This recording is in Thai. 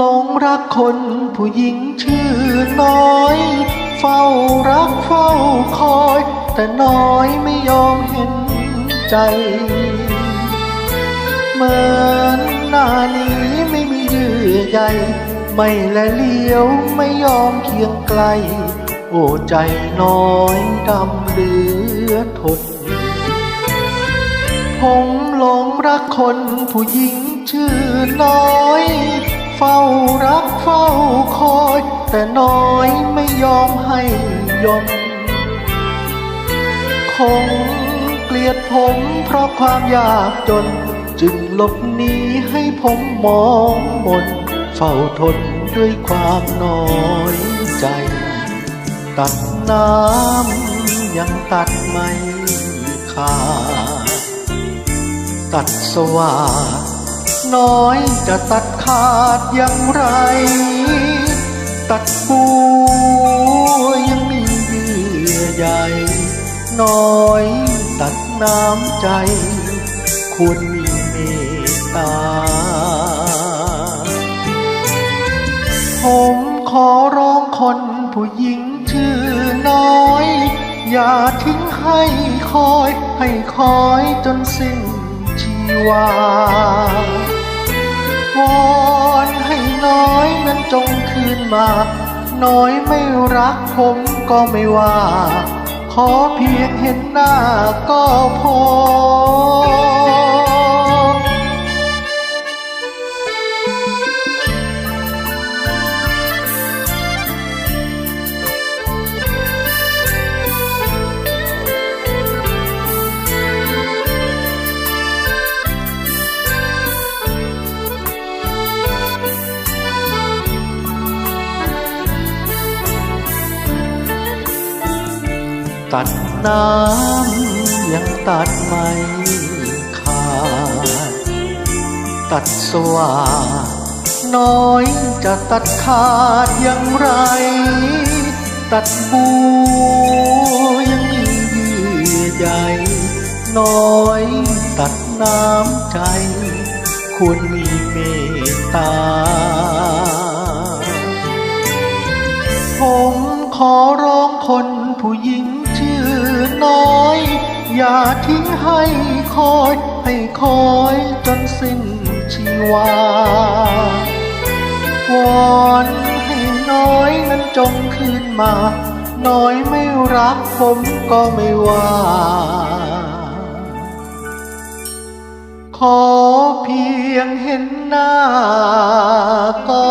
ลงรักคนผู้หญิงชื่อน้อย เฝ้ารักเฝ้าคอย แต่น้อยไม่ยอมเห็นใจเหมือนหน้านี้ไม่มีเยื่อใยไม่และเลี้ยวไม่ยอมเคียงไกล โอ้ใจน้อยดำเหลือทนผมหลงรักคนผู้หญิงชื่อน้อย เฝ้ารักเฝ้าคอย แต่น้อยไม่ยอมให้ยนคงเกลียดผมเพราะความยากจน จึงหลบหนีให้ผมมองมน เฝ้าทนด้วยความน้อยใจ ตัดน้ำยังตัดไม่ขาดตัดสว่าด น้อยจะตัดขาดอย่างไร ตัดปูยังมีเยื่อใยน้อยตัดน้ำใจ ควรมีเมตตา ผมขอร้องคนผู้หญิงชื่อน้อย อย่าทิ้งให้คอย ให้คอยจนสิ้นชีวา จงคืนมา น้อยไม่รักผมก็ไม่ว่า ขอเพียงเห็นหน้าก็พอ ตัดน้ำยังตัดไม่ขาด ตัดสว่า น้อยจะตัดขาดอย่างไร ตัดบูยังมีเยื่อใยน้อยตัดน้ำใจ ควรมีเมตตา ผมขอร้องคนผู้หญิง น้อย อย่าทิ้งให้คอย ให้คอยจนสิ้นชีวาวอนให้น้อยนั้นจงคืนมา น้อยไม่รักผมก็ไม่ว่า ขอเพียงเห็นหน้าก็